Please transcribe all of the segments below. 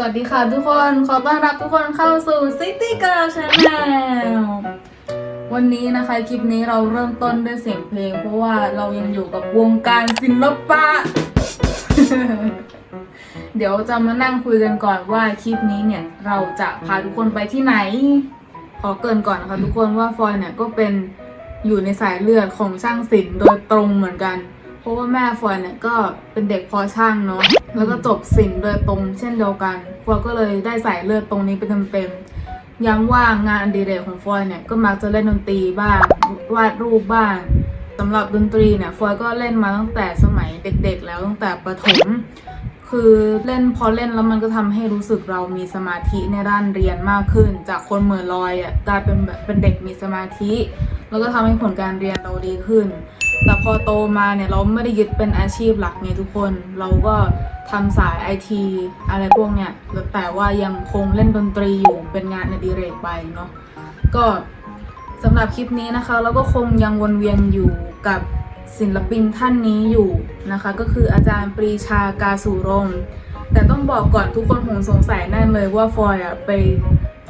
สวัสดีค่ะทุกคน ขอต้อนรับทุกคนเข้าสู่ City Girl Channel วันนี้นะคะ คลิปนี้เราเริ่มต้นด้วยเสียงเพลง เพราะว่าเรายังอยู่กับวงการศิลปะ เดี๋ยวจะมานั่งคุยกันก่อนว่าคลิปนี้เนี่ย เราจะพาทุกคนไปที่ไหน ขอเกินก่อนนะคะทุกคนว่าฟอยเนี่ยก็เป็นอยู่ในสายเลือดของช่างศิลป์โดยตรงเหมือนกัน ราะว่าแม่ฟอยเนี่ยก็เป็นเด็กพอช่างเนาะแล้วก็จบศิลป์โดยตรงเช่นเดียวกันฟอยก็เลยได้ใสายเลือดตรงนี้ไปเต็มๆย้ำว่างานอดิเรกของฟอยเนี่ยก็มักจะเล่นดนตรีบ้างวาดรูปบ้างสำหรับดนตรีเนี่ยฟอยก็เล่นมาตั้งแต่สมัยเด็กๆ แล้วตั้งแต่ประถมคือเล่นพอเล่นแล้วมันก็ทำให้รู้สึกเรามีสมาธิในด้านเรียนมากขึ้น จากคนเหม่อลอยอะกลายเป็นแบบเป็นเด็กมีสมาธิ แล้วก็ทำให้ผลการเรียนเราดีขึ้น แต่พอโตมาเนี่ยเราไม่ได้ยึดเป็นอาชีพหลักไงทุกคน เราก็ทำสายไอทีอะไรพวกเนี้ยแต่ว่ายังคงเล่นดนตรีอยู่เป็นงานอดิเรกไปเนาะก็สำหรับคลิปนี้นะคะ เราก็คงยังวนเวียนอยู่กับศิลปินท่านนี้อยู่นะคะ ก็คืออาจารย์ปรีชากาสุรง แต่ต้องบอกก่อนทุกคนคงสงสัยแน่เลยว่าฟอยอะไป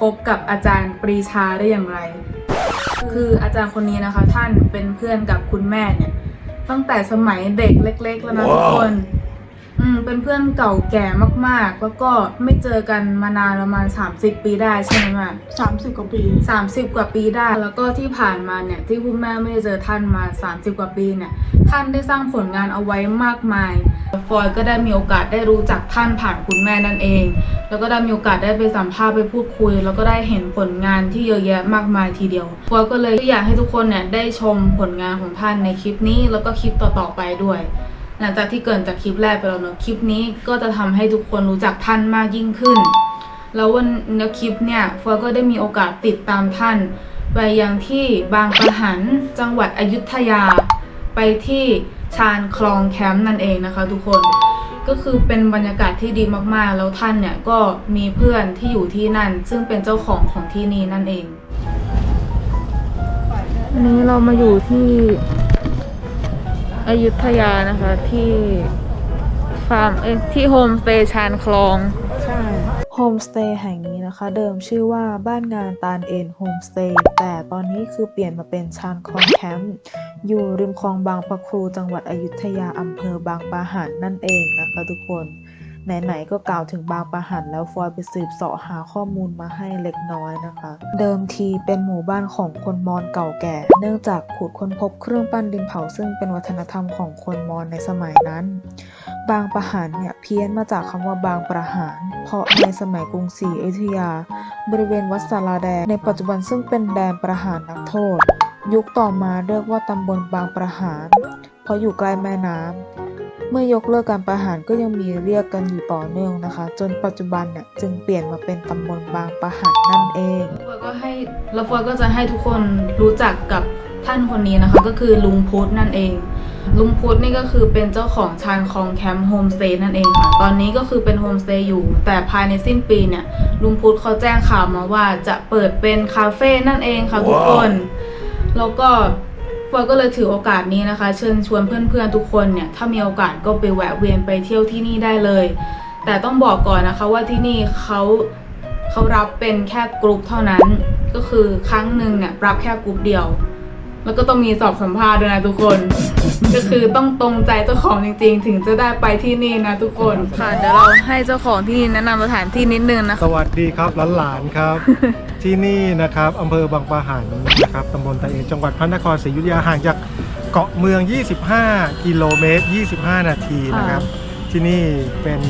พบกับอาจารย์ปรีชาได้อย่างไร คืออาจารย์คนนี้นะคะ ท่านเป็นเพื่อนกับคุณแม่เนี่ย ตั้งแต่สมัยเด็กเล็ก ๆ แล้วนะทุกคน อืมเป็นเพื่อนเก่าแก่มากๆ แล้วก็ไม่เจอกันมานานประมาณ 30 ปีได้ใช่ไหมแม่สามสิบกว่าปี สามสิบกว่าปีได้ แล้วก็ที่ผ่านมาเนี่ยที่คุณแม่ไม่ได้เจอท่านมา 30 กว่าปีเนี่ยท่านได้สร้างผลงานเอาไว้มากมาย ฟอยก็ได้มีโอกาสได้รู้จักท่านผ่านคุณแม่นั่นเอง แล้วก็ได้มีโอกาสได้ไปสัมภาษณ์ไปพูดคุย แล้วก็ได้เห็นผลงานที่เยอะแยะมากมายทีเดียวฟอยก็เลยอยากให้ทุกคนเนี่ยได้ชมผลงานของท่านในคลิปนี้แล้วก็คลิปต่อๆไปด้วย หลังจากที่เกินจากคลิปแรกไปแล้วเนอะคลิปนี้ก็จะทำให้ทุกคนรู้จักท่านมากยิ่งขึ้น แล้ววันในคลิปเนี่ยฟอยก็ได้มีโอกาสติดตามท่าน ไปยังที่บางปะหันจังหวัดอยุธยา ไปที่ชานคลองแคมป์นั่นเองนะคะ ทุกคนก็คือเป็นบรรยากาศที่ดีมากๆ แล้วท่านเนี่ยก็มีเพื่อนที่อยู่ที่นั่น ซึ่งเป็นเจ้าของของที่นี่นั่นเอง วันนี้เรามาอยู่ที่ อยุธยานะคะที่ฟาร์มเอ้ที่โฮมสเตย์ชานคลอง ใช่ โฮมสเตย์แห่งนี้นะคะ เดิมชื่อว่าบ้านงานตาลเอ็นโฮมสเตย์ แต่ตอนนี้คือเปลี่ยนมาเป็นชานคลองแคมป์ อยู่ริมคลองบางปะครูจังหวัดอยุธยาอำเภอบางปะหันนั่นเองนะคะทุกคน ไหนๆก็กล่าวถึงบางประหันแล้วฟอยไปสืบเสาะหาข้อมูลมาให้เล็กน้อยนะคะ เดิมทีเป็นหมู่บ้านของคนมอญเก่าแก่ เนื่องจากขุดค้นพบเครื่องปั้นดินเผาซึ่งเป็นวัฒนธรรมของคนมอญในสมัยนั้น บางประหารเนี่ยเพี้ยนมาจากคำว่าบางประหาร เพราะในสมัยกรุงศรีอยุธยา บริเวณวัดสาราแดงในปัจจุบันซึ่งเป็นแดนประหารนักโทษ ยุคต่อมาเรียกว่าตำบลบางประหาร เพราะอยู่ใกล้แม่น้ำ เมื่อยกเลิกการประหารก็ยังมีเรียกกันอยู่ต่อเนื่องนะคะ จนปัจจุบันเนี่ยจึงเปลี่ยนมาเป็นตำบลบางประหารนั่นเองฟอยก็ให้แล้วฟอยก็จะให้ทุกคนรู้จักกับท่านคนนี้นะคะ ก็คือลุงพุธนั่นเอง ลุงพุธนี่ก็คือเป็นเจ้าของชานคลองแคมป์โฮมสเตย์นั่นเองค่ะตอนนี้ก็คือเป็นโฮมสเตย์อยู่ แต่ภายในสิ้นปีเนี่ยลุงพุธเขาแจ้งข่าวมาว่าจะเปิดเป็นคาเฟ่นั่นเองค่ะทุกคน แล้วก็ ฟอยก็เลยถือโอกาสนี้นะคะ เชิญชวนเพื่อนๆทุกคนเนี่ยถ้ามีโอกาสก็ไปแวะเวียนไปเที่ยวที่นี่ได้เลย แต่ต้องบอกก่อนนะคะว่าที่นี่เขาเขารับเป็นแค่กลุ่มเท่านั้น ก็คือครั้งหนึ่งเนี่ยรับแค่กลุ่มเดียว แล้วก็ต้องมีสอบสัมภาษณ์ด้วยนะทุกคน ก็คือต้องตรงใจเจ้าของจริง ๆ ถึงจะได้ไปที่นี่นะทุกคนค่ะเดี๋ยวเราให้เจ้าของที่นี่แนะนำสถานที่นิดนึงนะคะสวัสดีครับหลานๆครับ ที่นี่นะครับอำเภอบางปะหันนะครับตำบลตะเอนจังหวัดพระนครศรีอยุธยาห่างจากเกาะเมือง 25 กิโลเมตร 25 นาทีนะครับ ที่นี่เป็น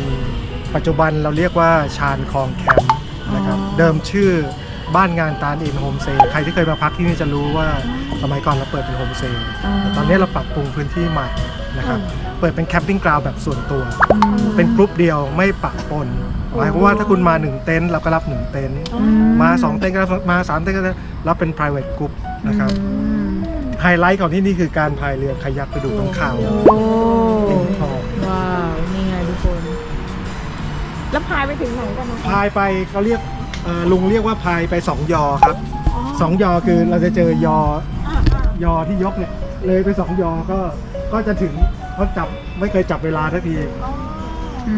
ปัจจุบันเราเรียกว่าชานคลองแคมป์นะครับ อ๋อ เดิมชื่อ บ้านงานตาลอินโฮมเซใครที่เคยมาพักที่นี่จะรู้ว่าสมัยก่อนเราเปิดเป็นโฮมเซแต่ตอนนี้เราปรับปรุงพื้นที่ใหม่นะครับเปิดเป็นแคมปิ้งกราวด์แบบส่วนตัว เป็นกรุ๊ปเดียวไม่ปะปนหมายความว่าถ้าคุณมา 1 เต็นท์เราก็รับ 1 เต็นท์มา 2 เต็นท์ก็รับมา 3 เต็นท์ก็รับเป็น private group นะครับอืมไฮไลท์ของที่นี่คือการพายเรือคายักไปดูข้างข่าวโอ้ริมคลองว้าว นี่ไงทุกคน แล้วพายไปถึงไหนกันนะพายไปเขาเรียกเอ่อลุงเรียกว่าพายไป2ยอครับ2ยอคือเราจะเจอยอ ยอที่ยกเนี่ย เลยไป2ยอก็ก็จะถึงเขาจับไม่เคยจับเวลาทักที อื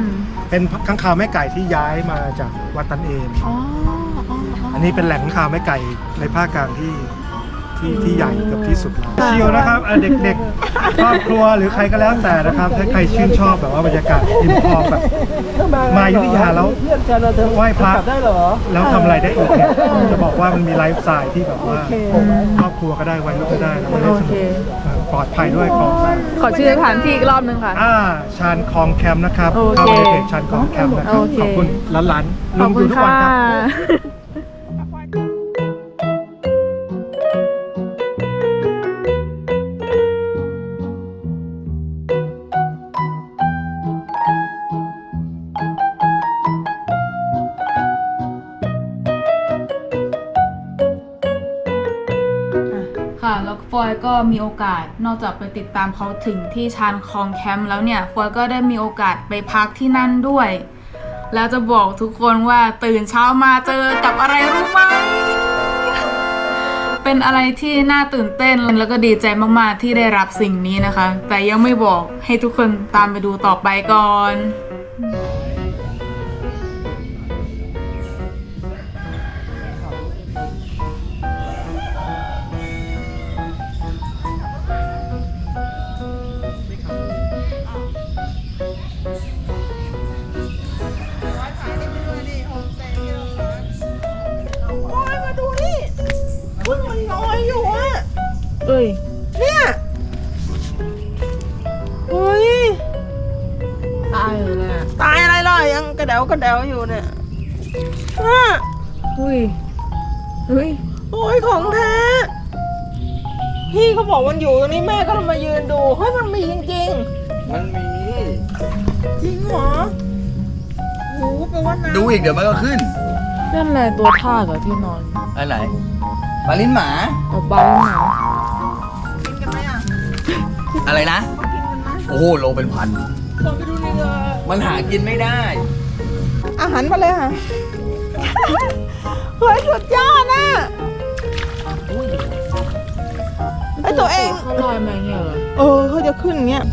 มเป็นข้างคาวแม่ไก่ที่ย้ายมาจากวัดตันเอนอ๋ออ๋ออันนี้เป็นแหล่งข้างคาวแม่ไก่ในภาคกลางที่ ที่ที่ใหญ่กับที่สุดแล้วชิลนะครับอะเด็กๆครอบครัวหรือใครก็แล้วแต่นะครับ ถ้าใครชื่นชอบแบบว่าบรรยากาศริมคลองแบบ มาอยุธยาแล้วเพื่อนกันเราเธอไหว้พระ กลับได้เหรอ แล้วทำอะไรได้อีกเนี่ยจะบอกว่ามันมีไลฟ์สไตล์ที่แบบว่าโอเคครอบครัวก็ได้วัยรุ่นก็ได้แล้วก็ได้โอสเคนุกปลอดภัยด้วยของขอชื่อสถานที่อีกรอบนึงค่ะ อ่าชานคลองแคมป์นะครับโอเคเข้าไปในเพจชานคลองแคมป์นะครับ โอเค ขอบคุณหลานๆขลุอบงคุดูณทุกวัค่ะ นครับ แล้วฟอยก็มีโอกาสนอกจากไปติดตามเขาถึงที่ชานคองแคมป์แล้วเนี่ย ฟอยก็ได้มีโอกาสไปพักที่นั่นด้วย แล้วจะบอกทุกคนว่าตื่นเช้ามาเจอกับอะไรรู้ไหมเป็นอะไรที่น่าตื่นเต้นแล้วก็ดีใจมากๆที่ได้รับสิ่งนี้นะคะ แต่ยังไม่บอกให้ทุกคนตามไปดูต่อไปก่อน ระเดวกระเดวอยู่เนี่ยน่ะเฮ้ยเฮ้ยโอ้ยของแท้ พี่เขาบอกมันอยู่ตรงนี้แม่ก็เลยมายืนดู เฮ้ยมันมีจริงมันมี ๆ จริงเหรอโอ้โหแปลว่าน้ำดูอีกเดี๋ยวมันก็ขึ้น นั่นแหละตัวทากอะที่นอนอันไหนปลาลิ้นหมา เอาไปหนากินกันไหมอะอะไรนะกินกันไหมโอ้โหโลเป็นพัน ลองไปดูในเรือมันหากินไม่ได้ อาหารมาเลยค่ะ เฮ้ยสุดยอดน่ะไอตัวเองเขาลอยมาอย่างเงี้ยเหรอเออเขาจะขึ้นอย่างเงี้ย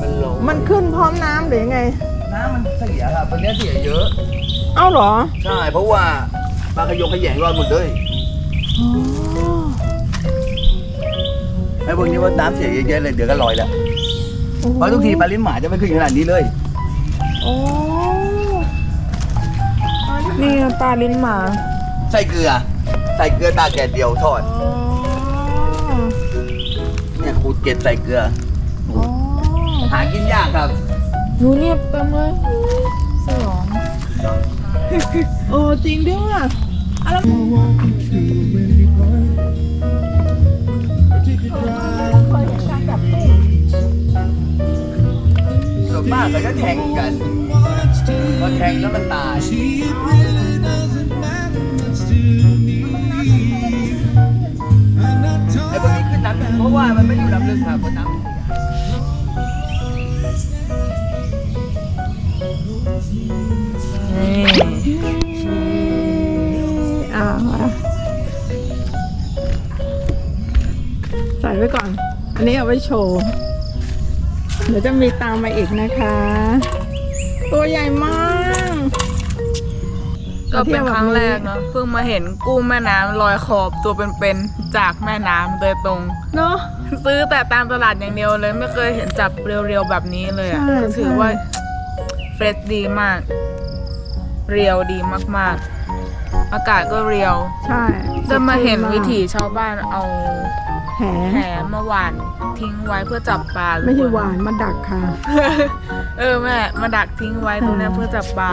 มันลงมันขึ้นพร้อมน้ำหรือยังไง น้ำมันเสียครับวันนี้เสียเยอะ เอ้าเหรอ ใช่ เพราะว่าปลาขยงขยงรอดหมดเลยไอ้พวกนี้ว่าน้ำเสียเยอะๆเลยเดี๋ยวก็ลอยแล้วเพราะทุกทีปลาลิ้นหมาจะไม่ขึ้นขนาดนี้เลย โอ้ นี่ปลาลิ้นหมาใส่เกลือ ใส่เกลือตากแดดเดียวทอด อ๋อเนี่ยขูดเกล็ดใส่เกลือ อ๋อหากินยากครับ หนูเนี่ยเต็มเลยสยองเออจริงด้วยว่ะอะไร เอาไว้โชว์เดี๋ยวจะมีตามมาอีกนะคะ ตัวใหญ่มาก ก็เป็นครั้งแรกเนาะเพิ่งมาเห็นกุ้งแม่น้ำลอยขอบตัวเป็นๆจากแม่น้ำโดยตรง เนาะซื้อแต่ตามตลาดอย่างเดียวเลยไม่เคยเห็นจับเรียวๆแบบนี้เลยอะใช่ ก็ถือใช่ว่าเฟรชดีมาก เรียวดีมากๆ อากาศก็เรียว ใช่จะมาเห็นสดชื่วิถีชาวบ้านเอา แหแหมาหวานทิ้งไว้เพื่อจับปลาไม่ใช่หวานมาดักค่ะ เออแม่มาดักทิ้งไว้ตรงเนี้ยอ่าเพื่อจับปลา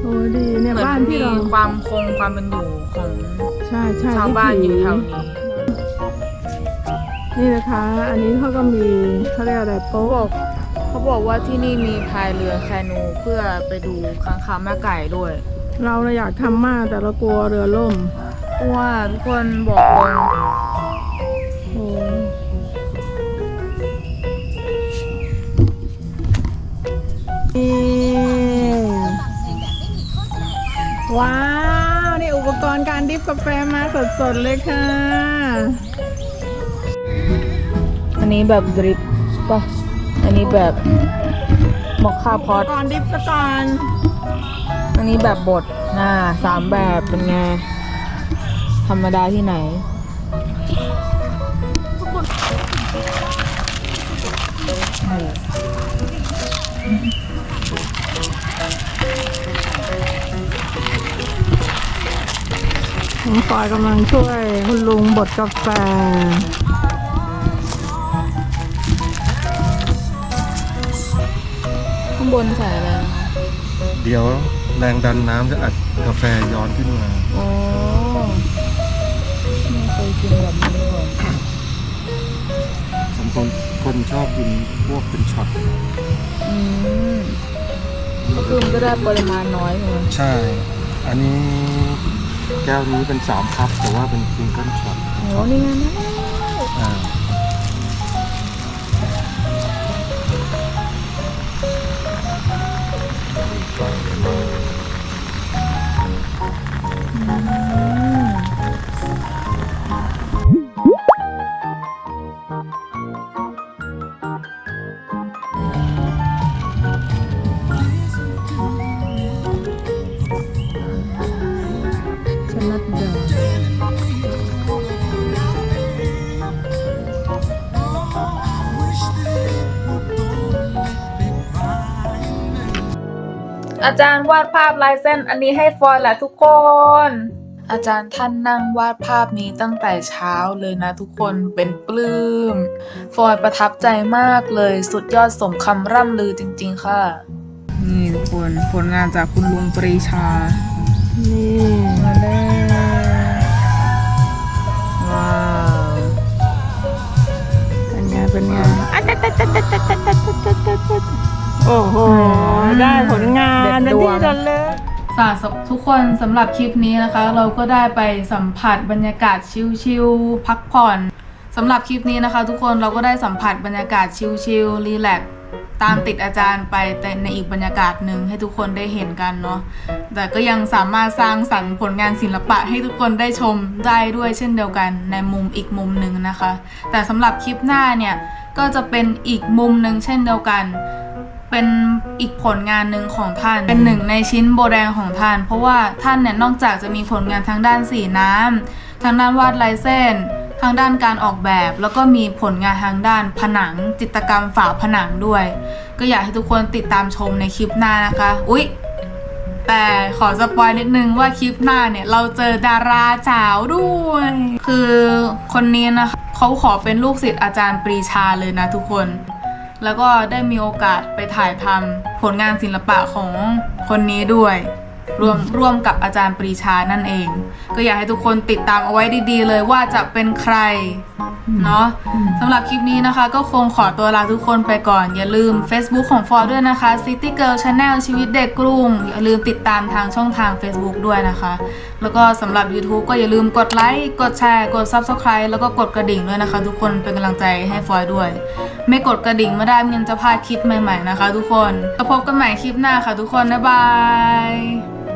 โอ้ดีเนี่ยเหมือนบ้านมีที่เราความคงความเป็นอยู่ของใช่ใช่ชาวบ้านอยู่วิถีแถวนี้ นี่นะคะ อันนี้เขาก็มีเขาเรียกอะไรเขาโป๊ะบอกเขาบอกว่าที่นี่มีพายเรือแคนูเพื่อไปดูค้างคาวแม่ไก่ด้วย เราน่ะอยากทำมากแต่เรากลัวเรือล่ม เพราะว่าทุกคนบอกตรงโอ้นี่ว้าว นี่อุปกรณ์การดริฟกาแฟมาสดๆเลยค่ะ อันนี้แบบดริปป่ะ อันนี้แบบมอคค่าพอตก่อนดิฟซะก่อน อันนี้แบบบดน่าสามแบบเป็นไง ธรรมดาที่ไหน น้องฟอยกำลังช่วยคุณลุงบดกาแฟ ข้างบนใส่อะไรนะคะเดี๋ยวแรงดันน้ำจะอัดกาแฟย้อนขึ้นมาโอ้ คนคนชอบกินพวกเป็นช็อตอืมก็คือมันก็ได้ปริมาณน้อยใช่ไหมใช่ อันนี้แก้วนี้เป็นสามคัพแต่ว่าเป็นซิงเกิลช็อตโอ้นี่ไงนะอ่า อาจารย์วาดภาพลายเส้นอันนี้ให้ฟอยแหละทุกคน อาจารย์ท่านนั่งวาดภาพนี้ตั้งแต่เช้าเลยนะทุกคนเป็นปลื้ม ฟอยประทับใจมากเลยสุดยอดสมคำร่ำลือจริง ๆ ค่ะ นี่ทุกคนผลงานจากคุณลุงปรีชา นี่มาแล้วว้าวเป็นไงเป็นไง โอ้โห ได้ผลงานเด็ดดวนเลยค่ะทุกคนสำหรับคลิปนี้นะคะ เราก็ได้ไปสัมผัสบรรยากาศชิลๆพักผ่อนสำหรับคลิปนี้นะคะ ทุกคนเราก็ได้สัมผัสบรรยากาศชิลๆรีแลกตามติดอาจารย์ไปแต่ในอีกบรรยากาศหนึ่งให้ทุกคนได้เห็นกันเนาะแต่ก็ยังสามารถสร้างสรรค์ผลงานศิลปะให้ทุกคนได้ชมได้ด้วยเช่นเดียวกันในมุมอีกมุมหนึ่งนะคะ แต่สำหรับคลิปหน้าเนี่ยก็จะเป็นอีกมุมหนึ่งเช่นเดียวกัน เป็นอีกผลงานหนึ่งของท่าน เป็นหนึ่งในชิ้นโบแดงของท่าน เพราะว่าท่านเนี่ยนอกจากจะมีผลงานทางด้านสีน้ำทางด้านวาดลายเส้น ทางด้านการออกแบบ แล้วก็มีผลงานทางด้านผนัง จิตรกรรมฝาผนังด้วย ก็อยากให้ทุกคนติดตามชมในคลิปหน้านะคะ อุ๊ยแต่ขอสปอยนิดนึงว่าคลิปหน้าเนี่ยเราเจอดาราสาวด้วย คือคนนี้นะคะเขาขอเป็นลูกศิษย์อาจารย์ปรีชาเลยนะทุกคน แล้วก็ได้มีโอกาสไปถ่ายทำผลงานศิลปะของคนนี้ด้วยรวมร่วมกับอาจารย์ปรีชานั่นเอง ก็อยากให้ทุกคนติดตามเอาไว้ดีๆ เลยว่าจะเป็นใคร เนาะสำหรับคลิปนี้นะคะ ก็คงขอตัวลาทุกคนไปก่อน อย่าลืม Facebook ของฟอร์ด้วยนะคะ City Girl Channel ชีวิตเด็กกรุง อย่าลืมติดตามทางช่องทาง Facebook ด้วยนะคะ แล้วก็สำหรับ YouTube ก็อย่าลืมกดไลค์กดแชร์ กด Subscribe แล้วก็กดกระดิ่งด้วยนะคะ ทุกคนเป็นกำลังใจให้ฟอยด้วย ไม่กดกระดิ่งไม่ได้ไมงันจะพลาดคลิปใหม่ ๆนะคะ ทุกคนแล้วพบกันใหม่คลิปหน้าค่ะ ทุกคนบ๊ายบาย